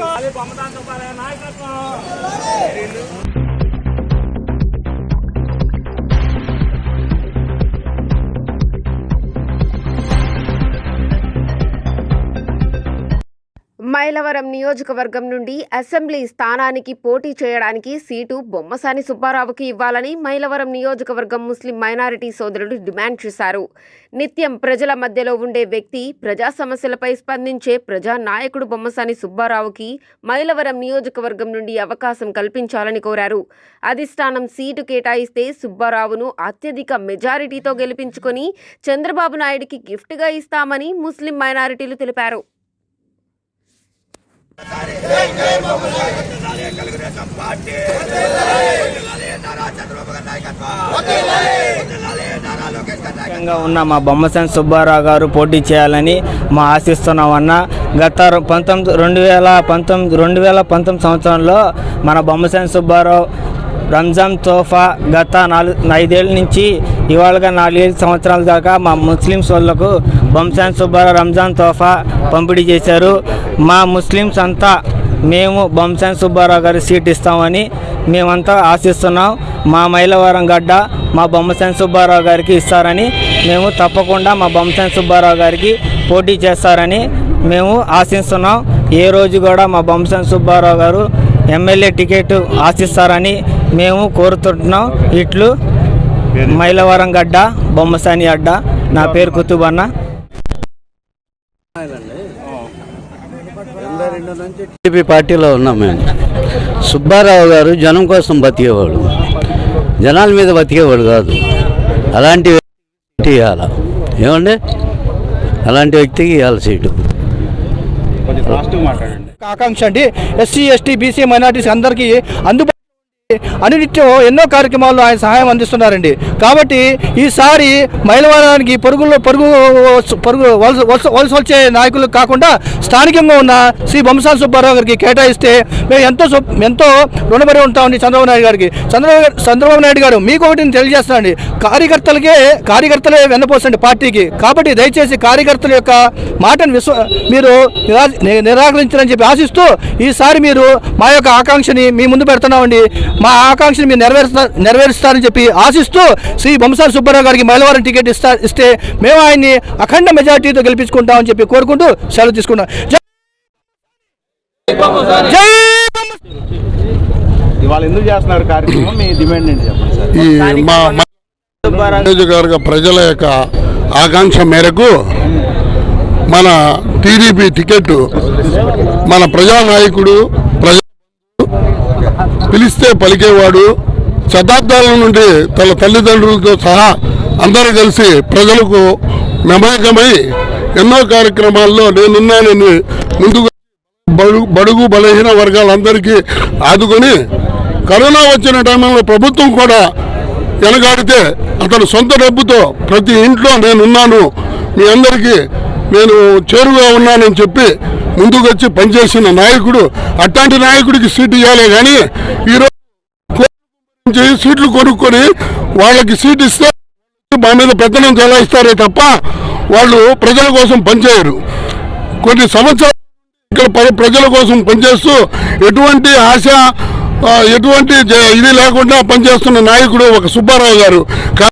నాయకత్వం నాయకత్వం. మైలవరం నియోజకవర్గం నుండి అసెంబ్లీ స్థానానికి పోటీ చేయడానికి సీటు బొమ్మసాని సుబ్బారావుకి ఇవ్వాలని మైలవరం నియోజకవర్గం ముస్లిం మైనారిటీ సోదరులు డిమాండ్ చేశారు. నిత్యం ప్రజల మధ్యలో ఉండే వ్యక్తి ప్రజా సమస్యలపై స్పందించే ప్రజా నాయకుడు బొమ్మసాని సుబ్బారావుకి మైలవరం నియోజకవర్గం నుండి అవకాశం కల్పించాలని కోరారు. అధిష్టానం సీటు కేటాయిస్తే సుబ్బారావును అత్యధిక మెజారిటీతో గెలిపించుకొని చంద్రబాబు నాయుడికి గిఫ్ట్గా ఇస్తామని ముస్లిం మైనారిటీలు తెలిపారు. ఉన్న మా బొమ్మసేన సుబ్బారావు గారు పోటీ చేయాలని మా ఆశిస్తున్నామన్న. గత పంతొమ్మిది రెండు వేల పంతొమ్మిది రెండు వేల పంతొమ్మిది సంవత్సరంలో మన బొమ్మసేన సుబ్బారావు రంజాన్ తోఫా గత నాలుగు ఐదేళ్ళ నుంచి ఇవాళగా నాలుగైదు సంవత్సరాల దాకా మా ముస్లిం వాళ్ళకు బొమ్మసేన సుబ్బారావు రంజాన్ తోఫా పంపిణీ చేశారు. మా ముస్లిమ్స్ అంతా మేము బొమ్మసేన సుబ్బారావు గారి సీట్ ఇస్తామని మేమంతా ఆశిస్తున్నాం. మా మైలవరం గడ్డ మా బొమ్మసేన సుబ్బారావు గారికి ఇస్తారని మేము తప్పకుండా మా బొమ్మసేన సుబ్బారావు గారికి పోటీ చేస్తారని మేము ఆశిస్తున్నాం. ఏ రోజు కూడా మా బొమ్మసేన సుబ్బారావు గారు ఎమ్మెల్యే టికెట్ ఆశిస్తారని మేము కోరుతుంటున్నాం. ఇట్లు మైలవరం గడ్డ బొమ్మసాని అడ్డ. నా పేరు కుతుబన్న. టీడీపీ పార్టీలో ఉన్నాం మేము. సుబ్బారావు గారు జనం కోసం బతికేవాడు. జనాల మీద బతికేవాడు కాదు. అలాంటి వ్యక్తి ఇవ్వాలి? ఏమండి? అలాంటి వ్యక్తికి ఇవ్వాలి సీటు. ఆకాంక్ష అండి. ఎస్సీ ఎస్టీ బీసీ మైనార్టీస్ అందరికీ అందుబాటు అనునిత్యం ఎన్నో కార్యక్రమాల్లో ఆయన సహాయం అందిస్తున్నారండి. కాబట్టి ఈసారి మైలవరానికి పరుగుల్లో పరుగు పరుగు వలస వలస వలస వచ్చే నాయకులు కాకుండా స్థానికంగా ఉన్న శ్రీ బొమ్మసాని సుబ్బారావు గారికి కేటాయిస్తే మేము ఎంతో సు- ఎంతో రుణపడి ఉంటామండి చంద్రబాబు నాయుడు గారికి. చంద్రబాబు చంద్రబాబు నాయుడు గారు మీకు ఒకటి తెలియజేస్తానండి కార్యకర్తలకే కార్యకర్తలే వెన్నపోసండి పార్టీకి. కాబట్టి దయచేసి కార్యకర్తల యొక్క మాటను విశ్వ మీరు నిరా- నిరాకరించారని చెప్పి ఆశిస్తూ ఈసారి మీరు మా యొక్క ఆకాంక్షని మీ ముందు పెడుతున్నామండి. మా ఆకాంక్షని మీరు నెరవేరుస్తా నెరవేరుస్తారని చెప్పి ఆశిస్తూ శ్రీ బొమ్మసారి సుబ్బారావు గారికి మైలవారం టికెట్ ఇస్తా ఇస్తే మేము ఆయన్ని అఖండ మెజార్టీతో గెలిపించుకుంటామని చెప్పి కోరుకుంటూ సెలవు తీసుకున్నాం. జై జై ఇవాళ ఎందుకు చేస్తున్నారు కార్యక్రమం? మీ డిమాండ్ ఏంటి చెప్పండి సార్? ఈ మా మా నియోజకవర్గ ప్రజల యొక్క ఆకాంక్ష మేరకు మన టీడీపీ టికెట్ మన ప్రజానాయకుడు ప్రజా పిలిస్తే పలికేవాడు శతాబ్దాల నుండి తన తల్లిదండ్రులతో సహా అందరూ కలిసి ప్రజలకు నమ్మకమై ఎన్నో కార్యక్రమాల్లో నేనున్నానని ముందుకు బడుగు బడుగు బలహీన వర్గాలందరికీ ఆదుకొని కరోనా వచ్చిన టైంలో ప్రభుత్వం కూడా వెనగాడితే అతను సొంత డబ్బుతో ప్రతి ఇంట్లో నేనున్నాను. మీ అందరికీ నేను చేరుగా ఉన్నానని చెప్పి ముందుకొచ్చి పనిచేసిన నాయకుడు అట్లాంటి నాయకుడికి సీటు ఇవ్వాలి కానీ ఈరోజు సీట్లు కొనుక్కొని వాళ్ళకి సీట్ ఇస్తే మా మీద పెత్తనం చెలాయిస్తారే తప్ప వాళ్ళు ప్రజల కోసం పనిచేయరు. కొన్ని సంవత్సరాలు ఇక్కడ ప్రజల కోసం పనిచేస్తూ ఎటువంటి ఆశ ఎటువంటి ఇది లేకుండా పనిచేస్తున్న నాయకుడు ఒక సుబ్బారావు గారు.